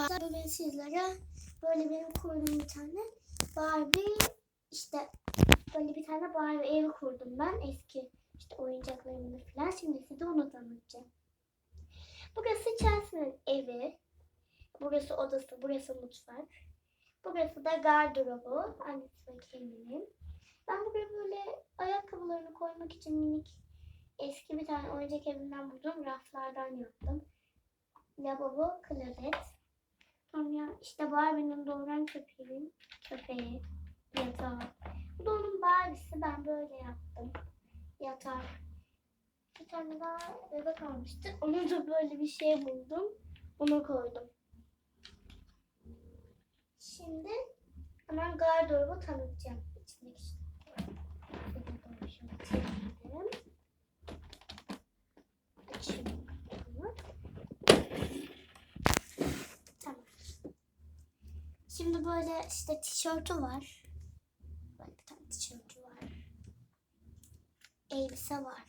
Bugün sizlere böyle benim kurduğum bir tane Barbie işte böyle bir tane Barbie evi kurdum ben eski işte oyuncaklarımla falan. Şimdi size onu tanıtacağım. Burası Chelsea'nin evi. Burası odası, burası mutfak. Burası da gardırobu. Annesi kendinin. Ben buraya böyle ayakkabılarını koymak için minik eski bir tane oyuncak evinden buldum. Raflardan yaptım. Lavabo, klozet. Sonra işte Barbie'nin doğuran köpeğinin köpeği, yatağı. Bu da onun Barbie'si. Ben böyle yaptım. Yatak. Bir tane daha bebek almıştık. Onu da böyle bir şey buldum. Onu koydum. Şimdi hemen gardırobu tanıtacağım. İçindeki şey. Şimdi böyle işte tişörtü var. Böyle bir tane tişörtü var. Elbise var.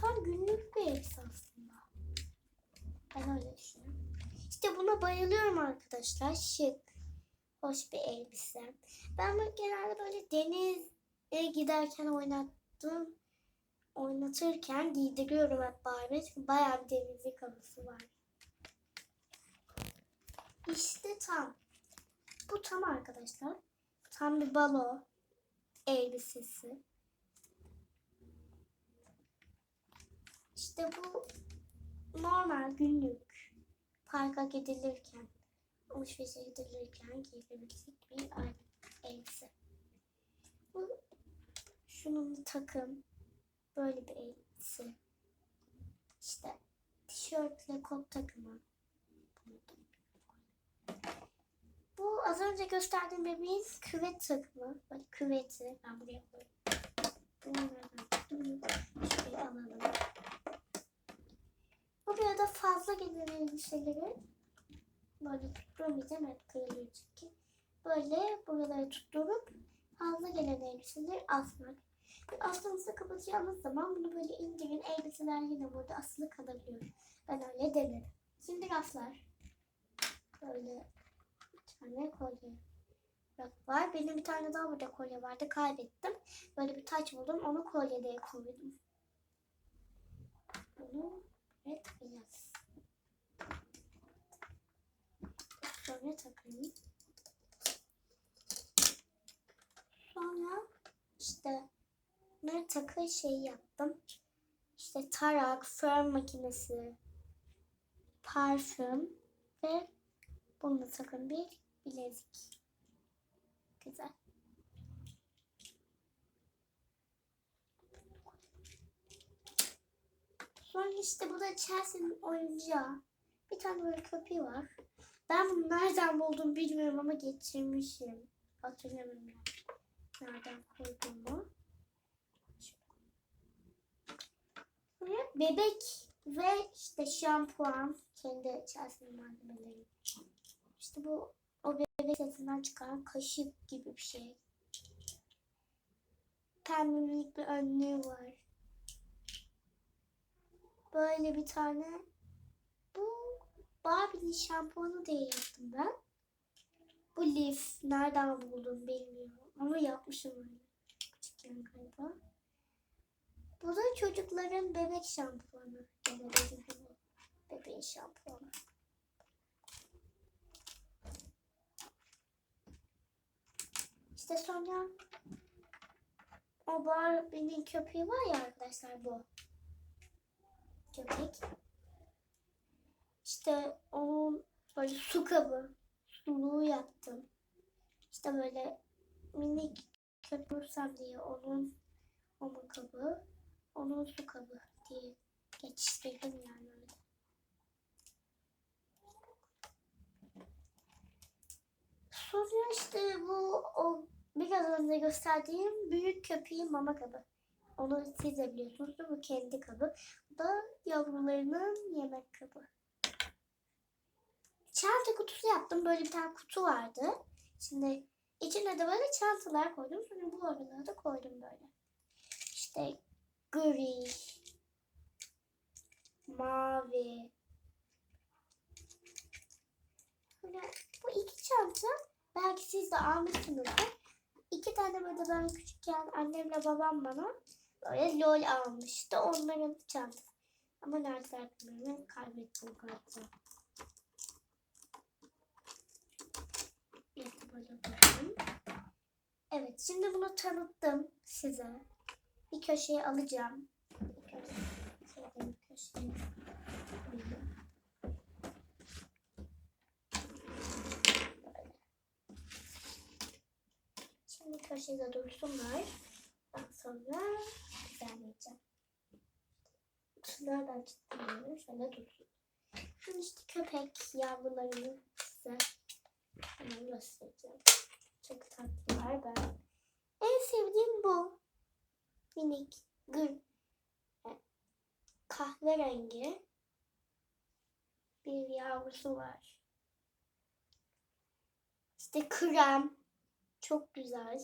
Tam günlük bir elbise aslında. Ben öyle düşünüyorum. İşte buna bayılıyorum arkadaşlar. Şık. Hoş bir elbise. Ben böyle genelde böyle denize giderken oynattım. Oynatırken giydiriyorum hep Barbie. Çünkü bayağı bir denizlik havası var. İşte tam. Bu tam arkadaşlar. Tam bir balo elbisesi. İşte bu normal günlük parka gidilirken, alışverişe gidilirken giyilebilecek bir elbise. Bu şunun takım böyle bir elbise. İşte tişörtle kot takımı. Bu az önce gösterdiğim bebeğin küvet takımı. Böyle küveti. Ben buraya koyayım. Şöyle alalım. Buraya fazla gelen elbiseleri böyle tutturmayacağım. Evet kırılıyor çünkü. Böyle buraları tutturup fazla gelen elbiseleri asmak. Aslında kapatacağımız zaman bunu böyle indirin. Elbiseler yine burada asılı kalabiliyor. Ben öyle denedim. Şimdi raflar. Böyle tane kolye var. Benim bir tane daha burada kolye vardı. Kaybettim. Böyle bir taç buldum. Onu kolyeye koydum. Bunu evet biraz. Sonra takayım. Sonra işte ne takı şey yaptım. İşte tarak, fön makinesi, parfüm ve bununla takın bir bilezik. Güzel. Sonra işte bu da Chelsea'nin oyuncağı. Bir tane böyle köpeği var. Ben bunu nereden buldum bilmiyorum ama geçirmişim. Hatırlamıyorum. Nereden koyduğumu. Sonra bebek ve işte şampuan. Kendi Chelsea'nin malzemeleri. İşte bu o bebek sesinden çıkan kaşık gibi bir şey. Pembe minik bir önlüğü var. Böyle bir tane bu Barbie'nin şampuanı diye yaptım ben. Bu lif nereden buldum bilmiyorum ama yapmışım öyle. Küçükken galiba. Bu da çocukların bebek şampuanı. Hani bebeğin şampuanı. İşte sonra o Barbie'nin köpeği var ya arkadaşlar bu. Köpek. İşte onun böyle su kabı, suluğu yaptım. İşte böyle minik köpürsem diye onun onun kabı, onun su kabı diye geçiştirdim yani öyle. Sonra işte bu o biraz önce gösterdiğim büyük köpeğin mama kabı. Onu siz de biliyorsunuz mi? Kendi kabı. Bu da yavrularının yemek kabı. Çanta kutusu yaptım. Böyle bir tane kutu vardı. Şimdi içine de böyle çantalar koydum. Sonra bu aralara da koydum böyle. İşte gri, mavi, siz de almışsınızdır. İki tane böyle ben küçükken annemle babam bana böyle lol almıştı. Onların çantası. Ama nerede bilmiyorum. Kaybettim galiba. Evet şimdi bunu tanıttım size. Bir köşeye alacağım. Bir köşeye, bir köşeye koyayım. Böyle. Şimdi köşede dursunlar. Daha sonra düzenleyeceğim. Nereden çıktı bilmiyorum. Şöyle dursun. Şimdi işte köpek yavrularını size hemen göstereceğim. Çok tatlılar ben. En sevdiğim bu. Minik, gül, e, kahverengi bir yavrusu var. İşte krem. Çok güzel.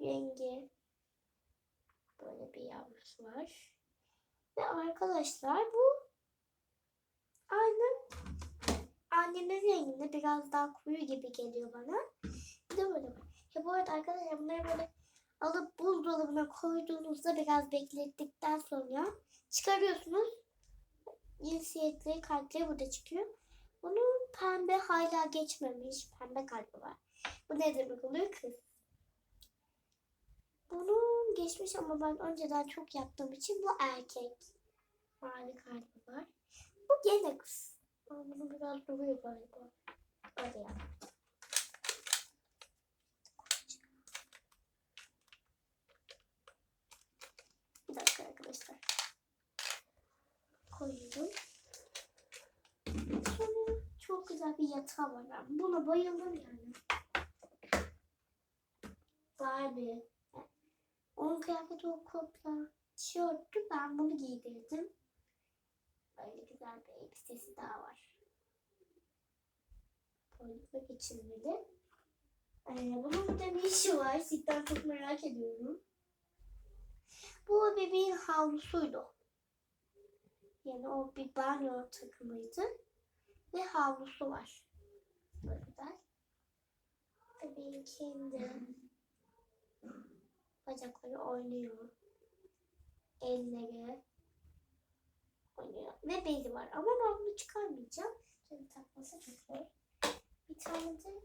Rengi. Böyle bir yavrusu var. Ve arkadaşlar bu aynı annemin renginde biraz daha koyu gibi geliyor bana. Bir de böyle. Ya bu arada arkadaşlar bunları böyle alıp buzdolabına koyduğunuzda biraz beklettikten sonra çıkarıyorsunuz. Cinsiyetleri, kalpleri burada çıkıyor. Bunun pembe hala geçmemiş. Pembe kalbi var. Bu ne demek oluyor? Kız. Bunun geçmiş ama ben önceden çok yaptığım için bu erkek. Mavi kalbi var. Bu gene kız. Ama bunun biraz duruyor galiba. Öyle ya. Bir dakika arkadaşlar. Koyuyorum. Sonra çok güzel bir yatağı var. Ben buna bayıldım yani. Barbie. Onun kıyafeti o kopya tişörtü. Ben bunu giydirdim. Böyle güzel bir elbisesi daha var. Boynuzla geçirmeli. Ee, bunun burada ne işi var? Cidden çok merak ediyorum. Bu bebeğin havlusuydu. Yani o bir banyo takımıydı. Ve havlusu var. Böyle güzel. Bebeğin kendi bacakları oynuyor. Elleri oynuyor. Ve bezi var. Ama ben bunu çıkarmayacağım. Çünkü takması çok zor. Bir tane de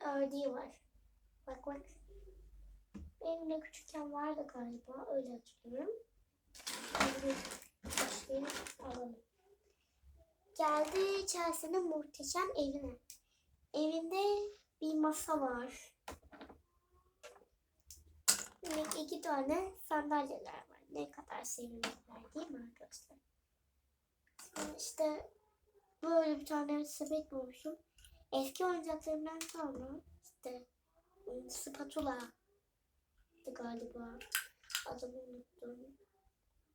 ördeği var. Bak bak. Benim de küçükken vardı galiba. Öyle hatırlıyorum. Alalım. Geldi Chelsea'nin muhteşem evine. Evinde bir masa var. Minik iki tane sandalyeler var. Ne kadar sevimliler değil mi arkadaşlar? İşte böyle bir tane sepet bulmuşum. Eski oyuncaklarımdan kalma. İşte spatula galiba. Adını unuttum.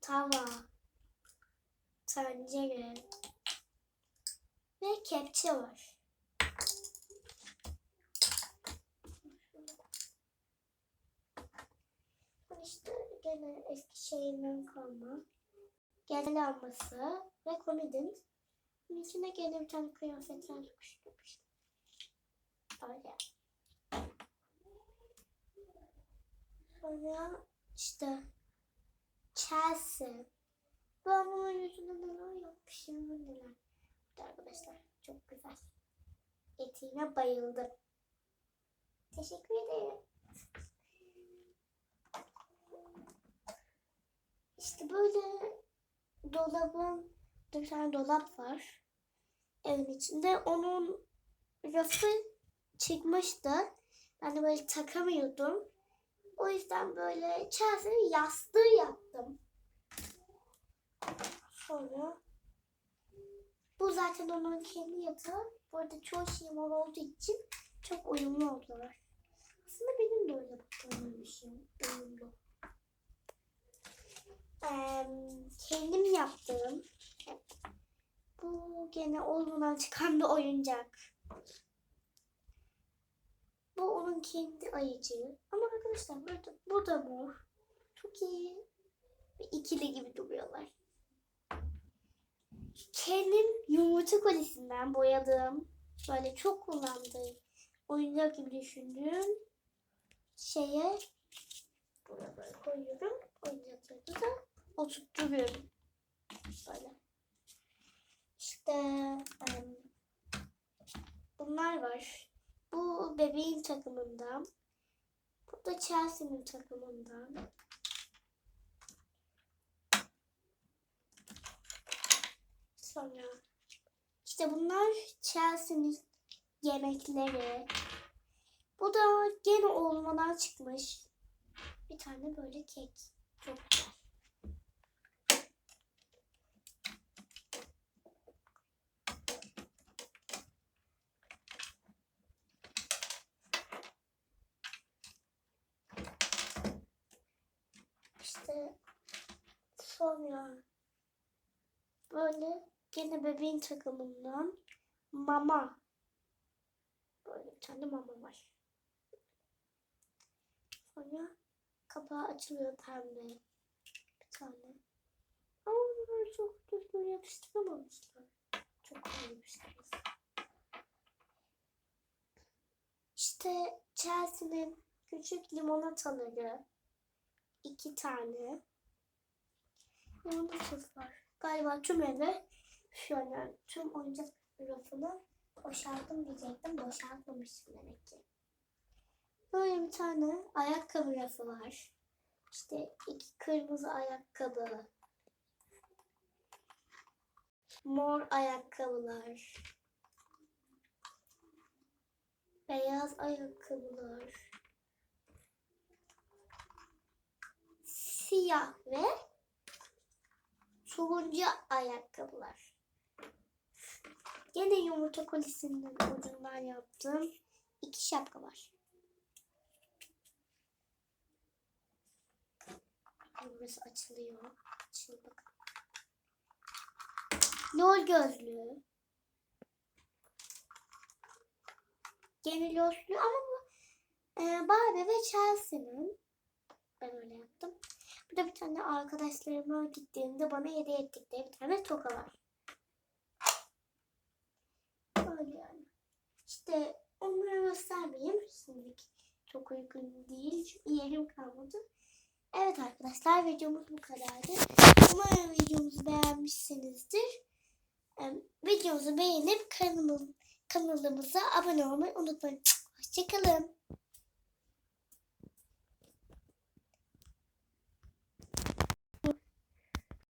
Tava. Tencere. Ve kepçe var. Bu işte gene eski şeyinden kalma. Genel lambası ve komodin. Bunun içine gene bir tane kıyafetler sıkıştırmış. Öyle. Sonra işte Chelsea. Ben bunun yüzüne neler yapmışım neler. Arkadaşlar çok güzel. Etiğine bayıldım. Teşekkür ederim. İşte böyle dolabın bir tane dolap var. Evin içinde. Onun rafı çıkmıştı. Ben de böyle takamıyordum. O yüzden böyle Chelsea'nin yastığı yaptım. Sonra bu zaten onun kendi yatağı. Bu arada çoğu şey mor olduğu için çok uyumlu oldular. Aslında benim de öyle baktığımmışım. Uyumlu. Ee, kendim yaptığım bu gene oğlundan çıkan bir oyuncak. Bu onun kendi ayıcığı. Ama arkadaşlar burada, bu da mor. Çok iyi. İkili gibi duruyorlar. Kendim yumurta kolisinden boyadığım böyle çok kullandığı oyuncak gibi düşündüğüm şeye buraya koyuyorum. Oyuncakları da oturtuyorum. Böyle. İşte em, bunlar var. Bu bebeğin takımından. Bu da Chelsea'nin takımından. Sonra işte bunlar Chelsea'nin yemekleri. Bu da gene olmadan çıkmış. Bir tane böyle kek. Çok güzel. İşte sonra böyle gene bebeğin takımından mama. Böyle tane mama var. Sonra kapağı açılıyor pembe. Bir tane. Ama bunları çok düzgün yapıştıramamışlar. Çok koymuşsunuz. İşte Chelsea'nin küçük limonataları. iki tane. Limonatası var. Galiba tüm eve şöyle tüm oyuncak rafını boşalttım diyecektim. Boşaltmamışım demek ki. Böyle bir tane ayakkabı rafı var. İşte iki kırmızı ayakkabı. Mor ayakkabılar. Beyaz ayakkabılar. Siyah ve turuncu ayakkabılar. Gene yumurta kolisinin ucundan yaptım. İki şapka var. Burası açılıyor. Açıl bakalım. Lol gözlüğü. Gene lol'lü ama bu e, Barbie ve Chelsea'nin. Ben öyle yaptım. Burada bir tane arkadaşlarıma gittiğimde bana hediye ettikleri bir tane toka var. Böyle yani. İşte onları göstermeyeyim. Şimdilik çok uygun değil. Yerim kalmadı. Evet arkadaşlar videomuz bu kadardı. Umarım videomuzu beğenmişsinizdir. Videomuzu beğenip kanalım, kanalımıza abone olmayı unutmayın. Hoşçakalın.